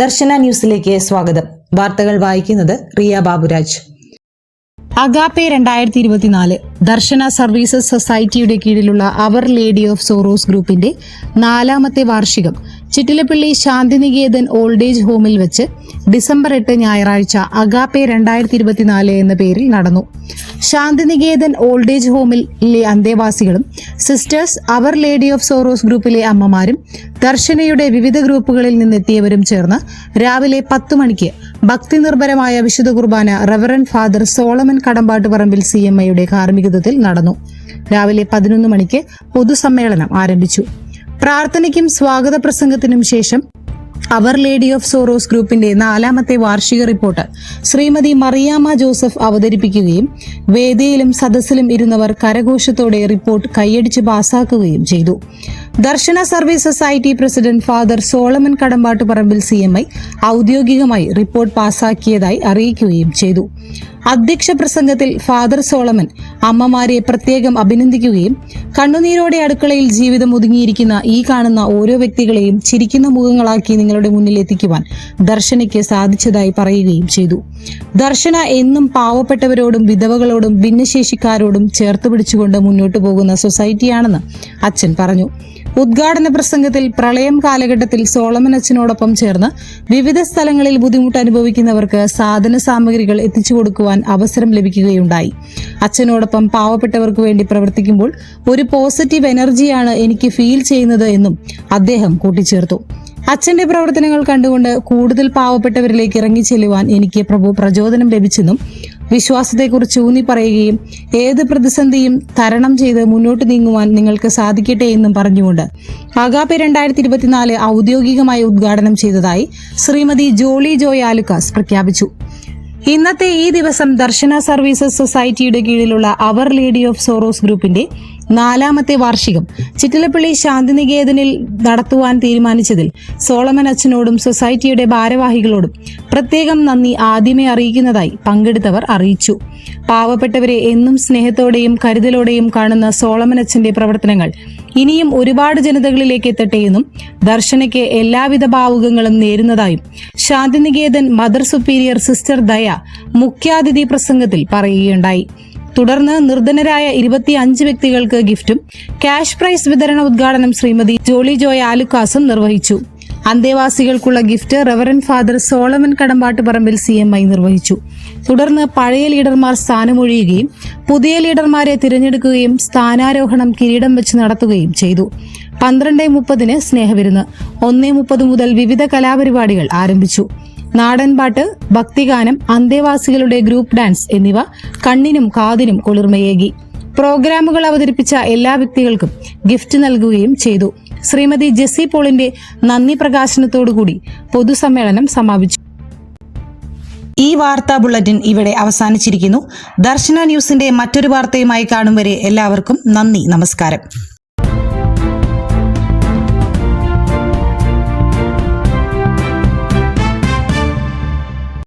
ദർശന ന്യൂസിലേക്ക് സ്വാഗതം. വാർത്തകൾ വായിക്കുന്നത് റിയ ബാബുരാജ്. അഗാപ്പെ രണ്ടായിരത്തി ഇരുപത്തിനാല് ദർശന സർവീസസ് സൊസൈറ്റിയുടെ കീഴിലുള്ള അവർ ലേഡി ഓഫ് സോറോസ് ഗ്രൂപ്പിന്റെ നാലാമത്തെ വാർഷികം ചിറ്റിലപ്പള്ളി ശാന്തിനികേതൻ ഓൾഡ് ഏജ് ഹോമിൽ വെച്ച് ഡിസംബർ എട്ട് ഞായറാഴ്ച അഗാപ്പെ രണ്ടായിരത്തി ഇരുപത്തിനാല് എന്ന പേരിൽ നടന്നു. ശാന്തിനികേതൻ ഓൾഡ് ഏജ് ഹോമിലെ അന്തേവാസികളും sisters Our Lady of Sorrows ഗ്രൂപ്പിലെ അമ്മമാരും ദർശനയുടെ വിവിധ ഗ്രൂപ്പുകളിൽ നിന്നെത്തിയവരും ചേർന്ന് രാവിലെ പത്ത് മണിക്ക് ഭക്തി നിർഭരമായ വിശുദ്ധ കുർബാന reverend father Solomon Kadambattu Parambil C M ഐയുടെ കാർമ്മികത്വത്തിൽ നടന്നു. രാവിലെ പതിനൊന്ന് മണിക്ക് പൊതുസമ്മേളനം ആരംഭിച്ചു. പ്രാർത്ഥനയ്ക്കും സ്വാഗത പ്രസംഗത്തിനും ശേഷം അവർ ലേഡി ഓഫ് സോറോസ് ഗ്രൂപ്പിന്റെ നാലാമത്തെ വാർഷിക റിപ്പോർട്ട് ശ്രീമതി മറിയാമ്മ ജോസഫ് അവതരിപ്പിക്കുകയും വേദിയിലും സദസ്സിലും ഇരുന്നവർ കരഘോഷത്തോടെ റിപ്പോർട്ട് കൈയടിച്ച് പാസാക്കുകയും ചെയ്തു. Darshana service society president father Solomon Kadambattuparambil C M I ഔദ്യോഗികമായി റിപ്പോർട്ട് പാസാക്കിയതായി അറിയിക്കുകയും ചെയ്തു. അധ്യക്ഷ പ്രസംഗത്തിൽ ഫാദർ സോളമൻ അമ്മമാരെ പ്രത്യേകം അഭിനന്ദിക്കുകയും കണ്ണുനീരോടെ അടുക്കളയിൽ ജീവിതം ഒതുങ്ങിയിരിക്കുന്ന ഈ കാണുന്ന ഓരോ വ്യക്തികളെയും ചിരിക്കുന്ന മുഖങ്ങളാക്കി നിങ്ങളുടെ മുന്നിൽ എത്തിക്കുവാൻ ദർശനയ്ക്ക് സാധിച്ചതായി പറയുകയും ചെയ്തു. ദർശന എന്നും പാവപ്പെട്ടവരോടും വിധവകളോടും ഭിന്നശേഷിക്കാരോടും ചേർത്ത് പിടിച്ചുകൊണ്ട് മുന്നോട്ടു പോകുന്ന സൊസൈറ്റിയാണെന്ന് അച്ഛൻ പറഞ്ഞു. ഉദ്ഘാടന പ്രസംഗത്തിൽ പ്രളയം കാലഘട്ടത്തിൽ സോളമൻ അച്ഛനോടൊപ്പം ചേർന്ന് വിവിധ സ്ഥലങ്ങളിൽ ബുദ്ധിമുട്ട് അനുഭവിക്കുന്നവർക്ക് സാധന സാമഗ്രികൾ എത്തിച്ചു കൊടുക്കുവാൻ അവസരം ലഭിക്കുകയുണ്ടായി. അച്ഛനോടൊപ്പം പാവപ്പെട്ടവർക്ക് വേണ്ടി പ്രവർത്തിക്കുമ്പോൾ ഒരു പോസിറ്റീവ് എനർജിയാണ് എനിക്ക് ഫീൽ ചെയ്യുന്നത് എന്നും അദ്ദേഹം കൂട്ടിച്ചേർത്തു. അച്ഛന്റെ പ്രവർത്തനങ്ങൾ കണ്ടുകൊണ്ട് കൂടുതൽ പാവപ്പെട്ടവരിലേക്ക് ഇറങ്ങി ചെല്ലുവാൻ എനിക്ക് പ്രഭു പ്രചോദനം ലഭിച്ചെന്നും വിശ്വാസത്തെക്കുറിച്ച് ഊന്നി പറയുകയും ഏത് പ്രതിസന്ധിയും തരണം ചെയ്ത് മുന്നോട്ട് നീങ്ങുവാൻ നിങ്ങൾക്ക് സാധിക്കട്ടെ എന്നും പറഞ്ഞുകൊണ്ട് അഗാപെ രണ്ടായിരത്തി ഇരുപത്തിനാല് ഔദ്യോഗികമായി ഉദ്ഘാടനം ചെയ്തതായി ശ്രീമതി ജോളി ജോയ് ആലുക്കാസ് പ്രഖ്യാപിച്ചു. ഇന്നത്തെ ഈ ദിവസം ദർശന സർവീസസ് സൊസൈറ്റിയുടെ കീഴിലുള്ള അവർ ലേഡി ഓഫ് സോറോസ് ഗ്രൂപ്പിന്റെ നാലാമത്തെ വാർഷികം ചിറ്റിലപ്പള്ളി ശാന്തിനികേതനിൽ നടത്തുവാൻ തീരുമാനിച്ചതിൽ സോളമൻ അച്ഛനോടും സൊസൈറ്റിയുടെ ഭാരവാഹികളോടും പ്രത്യേകം നന്ദി ആദ്യമേ അറിയിക്കുന്നതായി പങ്കെടുത്തവർ അറിയിച്ചു. പാവപ്പെട്ടവരെ എന്നും സ്നേഹത്തോടെയും കരുതലോടെയും കാണുന്ന സോളമൻ അച്ഛന്റെ പ്രവർത്തനങ്ങൾ ഇനിയും ഒരുപാട് ജനതകളിലേക്ക് എത്തട്ടെ എന്നും ദർശനയ്ക്ക് എല്ലാവിധ ഭാവുകങ്ങളും നേരുന്നതായും Shantiniketan mother superior sister Daya മുഖ്യാതിഥി പ്രസംഗത്തിൽ പറയുകയുണ്ടായി. തുടർന്ന് നിർധനരായ ഇരുപത്തി അഞ്ച് വ്യക്തികൾക്ക് ഗിഫ്റ്റും ക്യാഷ് പ്രൈസ് വിതരണ ഉദ്ഘാടനം ശ്രീമതി ജോളി ജോയ് ആലുക്കാസും നിർവഹിച്ചു. അന്തേവാസികൾക്കുള്ള gift reverend father Solomon Kadambattu Parambil C M I നിർവഹിച്ചു. തുടർന്ന് പഴയ ലീഡർമാർ സ്ഥാനമൊഴിയുകയും പുതിയ ലീഡർമാരെ തിരഞ്ഞെടുക്കുകയും സ്ഥാനാരോഹണം കിരീടം വെച്ച് നടത്തുകയും ചെയ്തു. പന്ത്രണ്ട് മുപ്പതിന് സ്നേഹവിരുന്ന് ഒന്നേ മുപ്പത് മുതൽ വിവിധ കലാപരിപാടികൾ ആരംഭിച്ചു. നാടൻപാട്ട് ഭക്തിഗാനം അന്തേവാസികളുടെ ഗ്രൂപ്പ് ഡാൻസ് എന്നിവ കണ്ണിനും കാതിനും കുളിർമയേകി. പ്രോഗ്രാമുകൾ അവതരിപ്പിച്ച എല്ലാ വ്യക്തികൾക്കും ഗിഫ്റ്റ് നൽകുകയും ചെയ്തു. ശ്രീമതി ജെസ്സി പോളിന്റെ നന്ദി പ്രകാശനത്തോടുകൂടി പൊതുസമ്മേളനം സമാപിച്ചു. ഈ വാർത്താ ബുള്ളറ്റിൻ ഇവിടെ അവസാനിച്ചിരിക്കുന്നു. ദർശന ന്യൂസിന്റെ മറ്റൊരു വാർത്തയുമായി കാണും വരെ എല്ലാവർക്കും നന്ദി നമസ്കാരം.